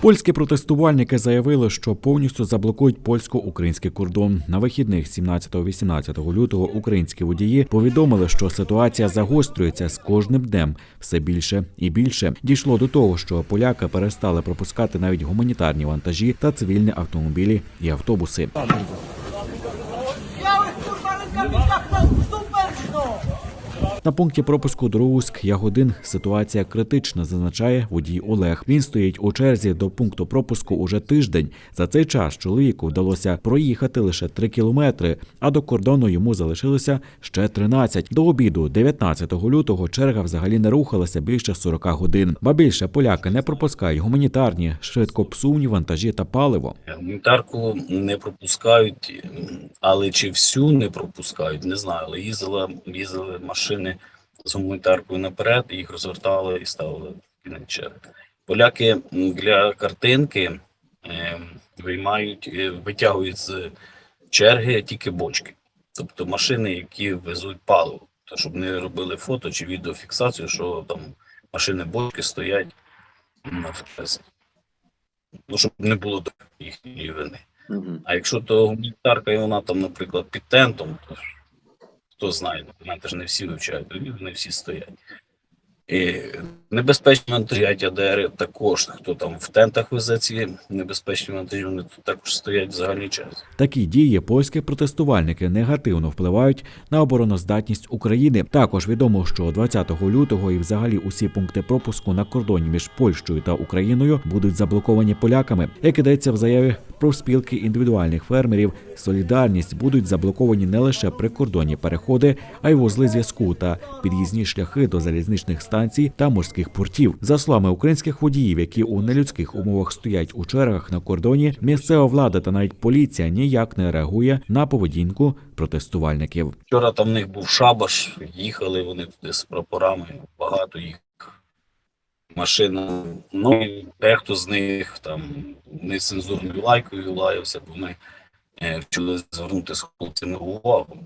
Польські протестувальники заявили, що повністю заблокують польсько-український кордон. На вихідних 17-18 лютого українські водії повідомили, що ситуація загострюється з кожним днем все більше і більше. Дійшло до того, що поляки перестали пропускати навіть гуманітарні вантажі та цивільні автомобілі і автобуси. На пункті пропуску Друзьк Ягодин ситуація критична, зазначає водій Олег. Він стоїть у черзі до пункту пропуску уже тиждень. За цей час чоловіку вдалося проїхати лише 3 кілометри, а до кордону йому залишилося ще 13. До обіду, 19 лютого, черга взагалі не рухалася більше 40 годин. Ба більше поляки не пропускають гуманітарні, швидкопсувні вантажі та паливо. Гуманітарку не пропускають, але чи всю не пропускають, не знаю. Але їздила, їздили машини з гуманітаркою наперед, їх розвертали і ставили в кінець черги. Поляки для картинки е, виймають, е, витягують з черги тільки бочки, тобто машини, які везуть паливо, то щоб не робили фото чи відеофіксацію, що там машини бочки стоять на втезі. Ну, щоб не було їхньої вини. А якщо то гуманітарка, і вона там, наприклад, під тентом, то хто знає, документи ж не всі вивчають, не всі стоять. І небезпечні вантажі АДР також, хто там в тентах везе ці небезпечні вантажі, вони тут також стоять в загальній черзі. Такі дії польські протестувальники негативно впливають на обороноздатність України. Також відомо, що 20 лютого і взагалі усі пункти пропуску на кордоні між Польщею та Україною будуть заблоковані поляками. Як ідеться в заяві профспілки індивідуальних фермерів, солідарність будуть заблоковані не лише прикордонні переходи, а й вузли зв'язку та під'їзні шляхи до залізничних станцій та морських портів. За словами українських водіїв, які у нелюдських умовах стоять у чергах на кордоні, місцева влада та навіть поліція ніяк не реагує на поведінку протестувальників. Вчора там в них був шабаш, їхали вони з прапорами, багато їх машин. Ну, і дехто з них там нецензурною лайкою лаявся, бо ми е, вчили звернути з хлопцями увагу.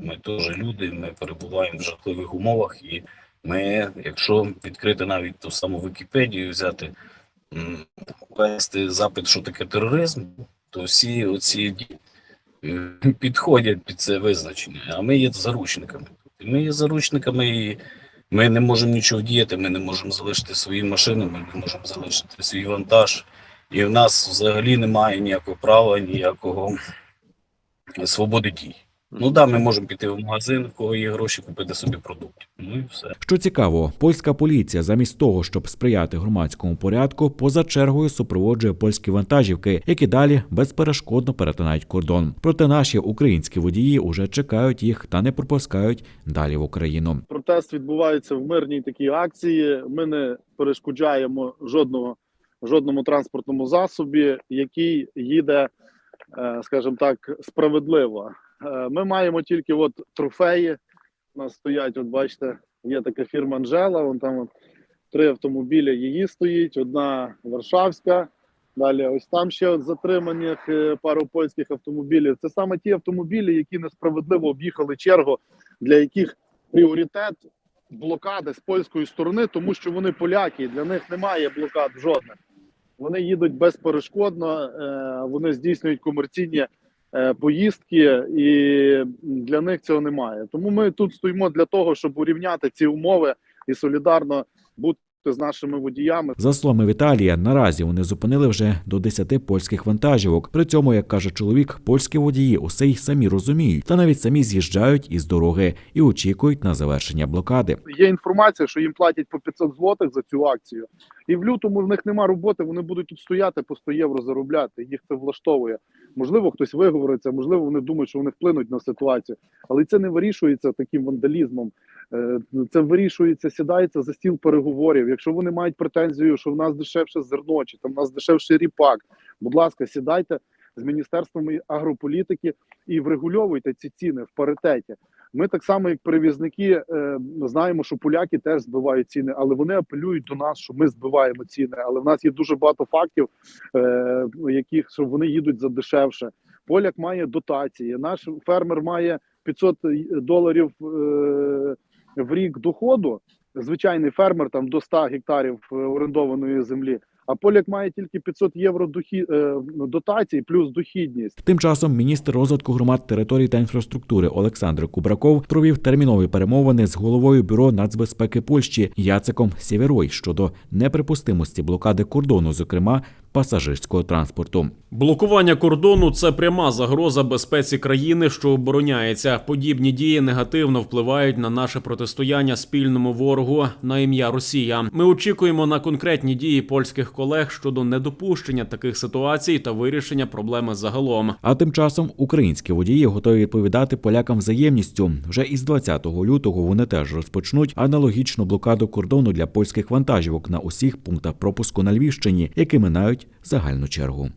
Ми теж люди, ми перебуваємо в жахливих умовах, і ми, якщо відкрити навіть ту саму Вікіпедію, взяти, ввести запит, що таке тероризм, то всі оці е, підходять під це визначення, а ми є заручниками. Ми є заручниками, і ми не можемо нічого діяти, ми не можемо залишити свої машини, ми не можемо залишити свій вантаж. І в нас взагалі немає ніякого права, ніякого свободи дій. Ну да, ми можемо піти в магазин, в кого є гроші, купити собі продуктів. Ну і все. Що цікаво, польська поліція, замість того, щоб сприяти громадському порядку, поза чергою супроводжує польські вантажівки, які далі безперешкодно перетинають кордон. Проте наші українські водії уже чекають їх та не пропускають далі в Україну. протест відбувається в мирній такій акції. Ми не перешкоджаємо жодного жодному транспортному засобі, який їде, е, скажімо так, справедливо. Е, Ми маємо тільки от трофеї. У нас стоять, от бачите, є така фірма Анжела. Вон там от три автомобілі її стоїть, одна Варшавська. Далі, ось там ще от затриманих е, пару польських автомобілів. Це саме ті автомобілі, які несправедливо об'їхали чергу, для яких пріоритет блокади з польської сторони, тому що вони поляки, для них немає блокад жодних. Вони їдуть безперешкодно, е, вони здійснюють комерційні поїздки, і для них цього немає. Тому ми тут стоїмо для того, щоб урівняти ці умови і солідарно бути з нашими водіями. За словами Віталія, наразі вони зупинили вже до 10 польських вантажівок. При цьому, як каже чоловік, польські водії усе й самі розуміють, та навіть самі з'їжджають із дороги і очікують на завершення блокади. Є інформація, що їм платять по 500 злотих за цю акцію, і в лютому в них нема роботи. Вони будуть тут стояти по 100 євро заробляти. Їх це влаштовує. Можливо, хтось виговориться, можливо, вони думають, що вони вплинуть на ситуацію, але це не вирішується таким вандалізмом. Е, Це вирішується, сідається за стіл переговорів. Якщо вони мають претензію, що в нас дешевше зерно, чи там в нас дешевше ріпак, будь ласка, сідайте з міністерством агрополітики і врегульовуйте ці ціни в паритеті. Ми так само, як перевізники, е, знаємо, що поляки теж збивають ціни, але вони апелюють до нас, що ми збиваємо ціни. Але в нас є дуже багато фактів, е, яких що вони їдуть за дешевше. Поляк має дотації. Наш фермер має 500 доларів е, в рік доходу. Звичайний фермер там до 100 гектарів е, орендованої землі. а поляк має тільки 500 євро дохід, е, дотацій плюс дохідність. Тим часом міністр розвитку громад територій та інфраструктури Олександр Кубраков провів термінові перемовини з головою бюро нацбезпеки Польщі Яцеком Сєвєрой щодо неприпустимості блокади кордону, зокрема пасажирського транспорту. Блокування кордону це пряма загроза безпеці країни, що обороняється. Подібні дії негативно впливають на наше протистояння спільному ворогу на ім'я Росія. Ми очікуємо на конкретні дії польських колег щодо недопущення таких ситуацій та вирішення проблеми загалом. А тим часом українські водії готові відповідати полякам взаємністю. Вже із 20 лютого вони теж розпочнуть аналогічну блокаду кордону для польських вантажівок на усіх пунктах пропуску на Львівщині, які минають загальну чергу.